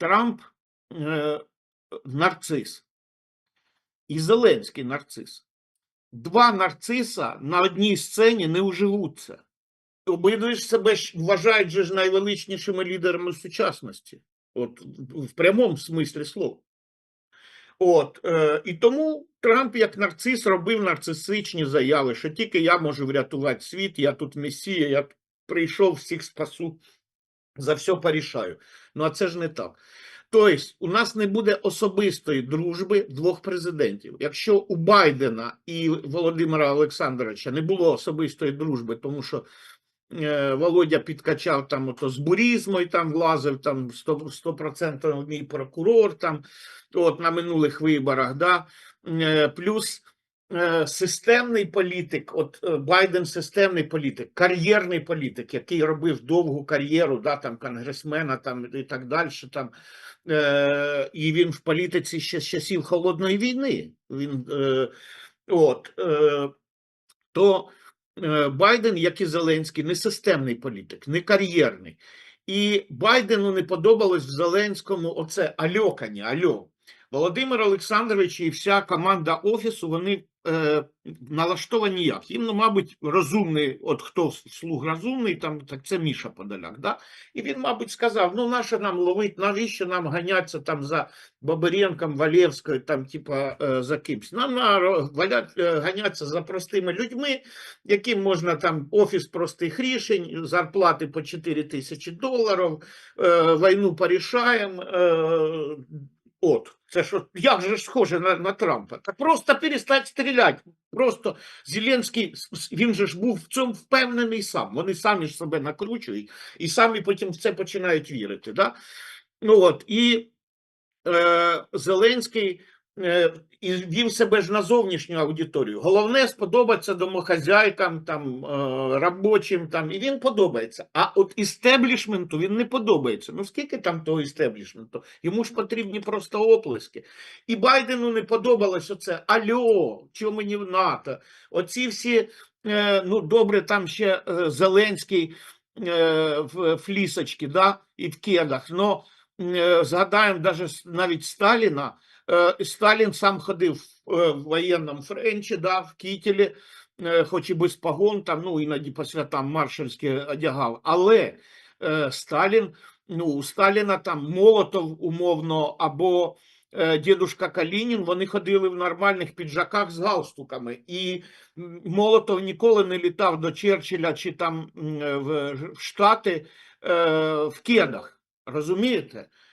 Трамп е, нарцис і Зеленський нарцис. Два нарциса на одній сцені не уживуться. Обидві ж себе вважають же ж найвеличнішими лідерами сучасності, от в- прямому смислі слова. От, е, і тому Трамп, як нарцис, робив нарцисичні заяви, що тільки я можу врятувати світ, я тут месія, я прийшов, всіх спасу, за все порішаю. Ну а це ж не так. Тобто, у нас не буде особистої дружби двох президентів. Якщо у Байдена і Володимира Олександровича не було особистої дружби, тому що е, Володя підкачав там ото з бурізмою, там влазив там 100%, 100% мій прокурор там от на минулих виборах, да? Е, плюс системний політик, от е, Байден системний політик, кар'єрний політик, який робив довгу кар'єру, да, там конгресмена там, і так далі. Там, е, і він в політиці ще з часів холодної війни. Він, е, от, е, то е, Байден, як і Зеленський, не системний політик, не кар'єрний. І Байдену не подобалось в Зеленському оце альокання, альо. Володимир Олександрович і вся команда офісу вони е, налаштовані як? Їм, ну, мабуть, розумний, от хто слуг розумний, там так це Міша Подоляк. Да? І він, мабуть, сказав: ну, нащо нам ловить, навіщо нам ганятися там за Бабиренком, Валєвською, там, типа, е, за кимсь. Нам на валять, е, ганятися за простими людьми, яким можна там офіс простих рішень, зарплати по 4 тисячі доларів, е, війну порішаємо. Е, от, це що, як же схоже на, на Трампа? Та просто перестать стріляти. Просто Зеленський, він же ж був в цьому впевнений сам. Вони самі ж себе накручують і самі потім в це починають вірити. Да? Ну от, і е, Зеленський і вів себе ж на зовнішню аудиторію. Головне сподобатися домохазяйкам, там, е, робочим, там, і він подобається. А от істеблішменту він не подобається. Ну скільки там того істеблішменту? Йому ж потрібні просто оплески. І Байдену не подобалось оце. Альо, чого мені в НАТО? Оці всі, е, ну добре, там ще е, Зеленський е, в флісочки, да, і в кедах. Но е, згадаємо даже навіть Сталіна. Е, Сталін сам ходив в, е, воєнному френчі, да, в кітелі, е, хоч і без погон, там, ну, іноді по святам маршальські одягав. Але е, Сталін, ну, у Сталіна там Молотов умовно або е, дідушка Калінін, вони ходили в нормальних піджаках з галстуками. І Молотов ніколи не літав до Черчилля чи там в в Штати е, в кедах. Розумієте?